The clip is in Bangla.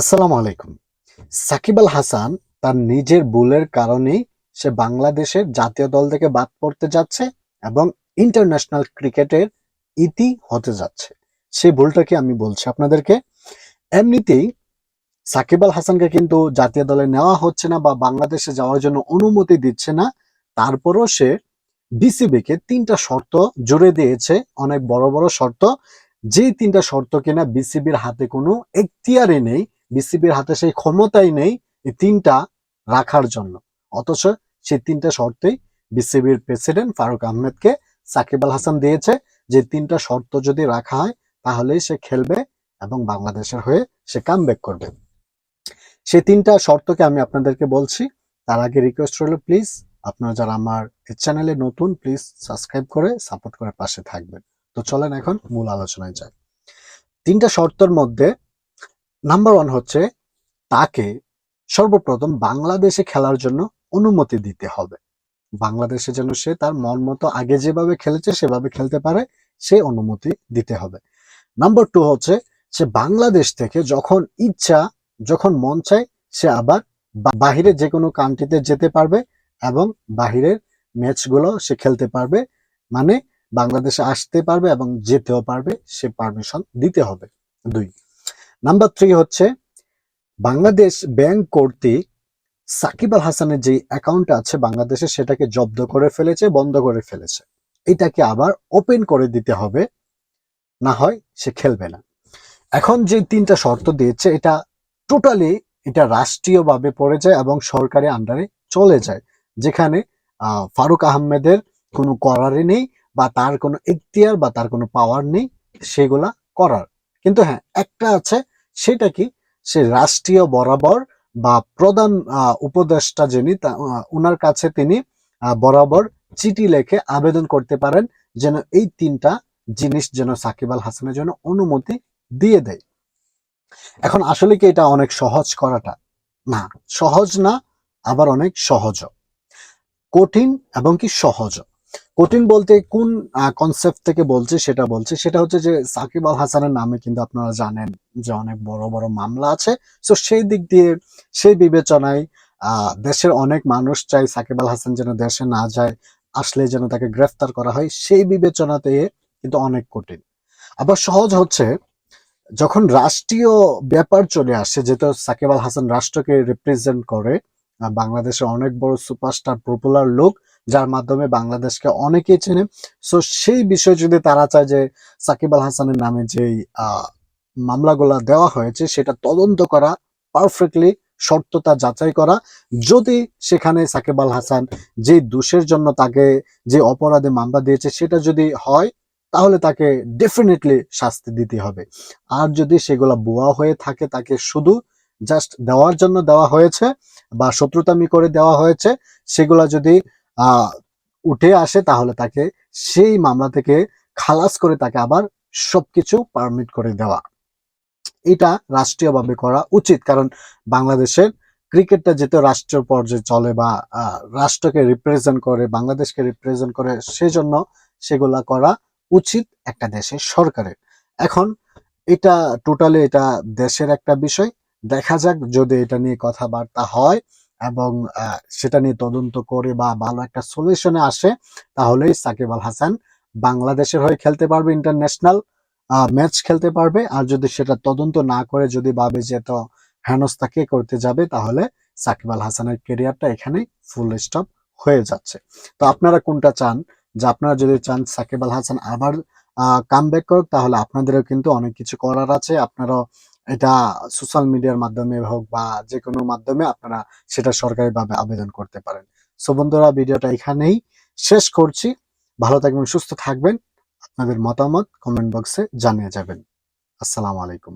আসসালামু আলাইকুম। সাকিব আল হাসান তার নিজের ভুলের কারণেই সে বাংলাদেশের জাতীয় দল থেকে বাদ পড়তে যাচ্ছে এবং ইন্টারন্যাশনাল ক্রিকেটের ইতি হতে যাচ্ছে। সেই ভুলটাকে আমি বলছি আপনাদেরকে? এমনিতেই সাকিব আল হাসানকে কিন্তু জাতীয় দলে নেওয়া হচ্ছে না বা বাংলাদেশে যাওয়ার জন্য অনুমতি দিচ্ছে না। তারপরও সে বিসিবিকে তিনটা শর্ত জুড়ে দিয়েছে, অনেক বড় বড় শর্ত। যেই তিনটা শর্ত কিনা বিসিবির হাতে কোনো এখতিয়ারে নেই বিসিবির হাতে সেই ক্ষমতাই নেই এই তিনটা রাখার জন্য। অথচ সেই তিনটা শর্তেই বিসিবির প্রেসিডেন্ট ফারুক আহমেদকে সাকিব আল হাসান দিয়েছে যে তিনটা শর্ত যদি রাখা হয় তাহলেই সে খেলবে এবং বাংলাদেশের হয়ে সে কাম করবে। সেই তিনটা শর্তকে আমি আপনাদেরকে বলছি, তার আগে রিকোয়েস্ট রইল প্লিজ আপনারা যারা আমার চ্যানেলে নতুন প্লিজ সাবস্ক্রাইব করে সাপোর্ট করে পাশে থাকবেন। তো চলেন এখন মূল আলোচনায় যাই। তিনটা শর্তের মধ্যে নাম্বার ওয়ান হচ্ছে তাকে সর্বপ্রথম বাংলাদেশে খেলার জন্য অনুমতি দিতে হবে। বাংলাদেশে যেন সে তার মন মতো আগে যেভাবে খেলেছে, সেভাবে খেলতে পারে, সে অনুমতি দিতে হবে। নাম্বার টু হচ্ছে সে বাংলাদেশ থেকে যখন ইচ্ছা, যখন মন চায়, সে আবার বাহিরে যে কোনো কান্ট্রিতে যেতে পারবে এবং বাহিরের ম্যাচগুলো সে খেলতে পারবে। মানে বাংলাদেশে আসতে পারবে এবং যেতেও পারবে, সে পারমিশন দিতে হবে। দুই নাম্বার থ্রি হচ্ছে, বাংলাদেশ ব্যাংক কর্তৃক সাকিব আল হাসানের যে অ্যাকাউন্ট আছে বাংলাদেশে সেটাকে জব্দ করে ফেলেছে, বন্ধ করে ফেলেছে। এটাকে আবার ওপেন করে দিতে হবে, না হয় সে খেলবে না। এখন যে তিনটা শর্ত দিয়েছে, এটা টোটালি এটা রাষ্ট্রীয়ভাবে পড়ে যায় এবং সরকারি আন্ডারে চলে যায়। যেখানে ফারুক আহমেদের কোনো করারই নেই বা তার কোনো এখতিয়ার বা তার কোনো পাওয়ার নেই, সেগুলা করার। কিন্তু হ্যাঁ একটা আছে, সেটা কি? সে রাষ্ট্রীয় বরাবর বা প্রধান উপদেষ্টা যিনি ওনার কাছে তিনি বরাবর চিঠি লেখে আবেদন করতে পারেন যেন এই তিনটা জিনিস যেন সাকিব আল হাসানের জন্য অনুমতি দিয়ে দেয়। এখন আসলে কি এটা অনেক সহজ করাটা? না, সহজ না, আবার অনেক সহজ কঠিন এবং কি সহজ কঠিন বলতে কোন কনসেপ্ট থেকে বলছে সেটা বলছে। সেটা হচ্ছে যে সাকিব আল হাসানের নামে কিন্তু আপনারা জানেন যে অনেক বড় বড় মামলা আছে। তো সেই দিক দিয়ে, সেই বিবেচনায় দেশের অনেক মানুষ চায় সাকিব আল হাসান যেন দেশে না যায়, আসলে যেন তাকে গ্রেফতার করা হয়। সেই বিবেচনাতে কিন্তু অনেক কঠিন। আবার সহজ হচ্ছে, যখন রাষ্ট্রীয় ব্যাপার চলে আসে যেহেতু সাকিব আল হাসান রাষ্ট্রকে রিপ্রেজেন্ট করে বাংলাদেশের অনেক বড় সুপারস্টার পপুলার লোক যার মাধ্যমে বাংলাদেশকে অনেকেই চেনে। সো সেই বিষয়ে যদি তারা চায় যে সাকিব আল হাসানের নামে যেই মামলাগুলা দেওয়া হয়েছে, সেটা তদন্ত করা পারফেক্টলি সত্যতা যাচাই করা, যদি সেখানে সাকিব আল হাসান যে দোষের জন্য তাকে যে অপরাধে মামলা দিয়েছে, সেটা যদি হয়, তাহলে তাকে ডেফিনেটলি শাস্তি দিতে হবে। আর যদি সেগুলা বোয়া হয়ে থাকে, তাকে শুধু জাস্ট দেওয়ার জন্য দেওয়া হয়েছে বা শত্রুতামি করে দেওয়া হয়েছে, সেগুলা যদি উঠে আসে তাহলে তাকে সেই মামলা থেকে খালাস করে তাকে আবার সবকিছু পারমিট করে দেওয়া। এটা রাষ্ট্রীয়ভাবে করা উচিত, কারণ বাংলাদেশের ক্রিকেটটা যেহেতু রাষ্ট্রীয় পর্যায়ে চলে বা রাষ্ট্রকে রিপ্রেজেন্ট করে, বাংলাদেশকে রিপ্রেজেন্ট করে সেজন্য সেগুলা করা উচিত একটা দেশের সরকারের। এখন এটা টোটালি এটা দেশের একটা বিষয়। দেখা যাক যদি এটা নিয়ে কথাবার্তা হয় এবং সেটা নিয়ে তদন্ত করে বা ভালো একটা সলিউশনে আসে, তাহলেই সাকিব আল হাসান বাংলাদেশের হয়ে খেলতে পারবে ইন্টারন্যাশনাল ম্যাচ খেলতে পারবে। আর যদি সেটা তদন্ত না করে, যদি ভাবে যে তো হেনস্থা কে করতে যাবে, তাহলে সাকিব আল হাসানের কেরিয়ারটা এখানেই ফুল স্টপ হয়ে যাচ্ছে। তো আপনারা কোনটা চান? যে আপনারা যদি চান সাকিব আল হাসান আবার কাম ব্যাক করুক, তাহলে আপনাদেরও কিন্তু অনেক কিছু করার আছে। আপনারাও এটা সোশ্যাল মিডিয়ার মাধ্যমে হোক বা যে কোনো মাধ্যমে আপনারা সেটা সরকারিভাবে আবেদন করতে পারেন। সো বন্ধুরা, ভিডিওটা এখানেই শেষ করছি। ভালো থাকবেন, সুস্থ থাকবেন। আপনাদের মতামত কমেন্ট বক্সে জানিয়ে যাবেন। আসসালামু আলাইকুম।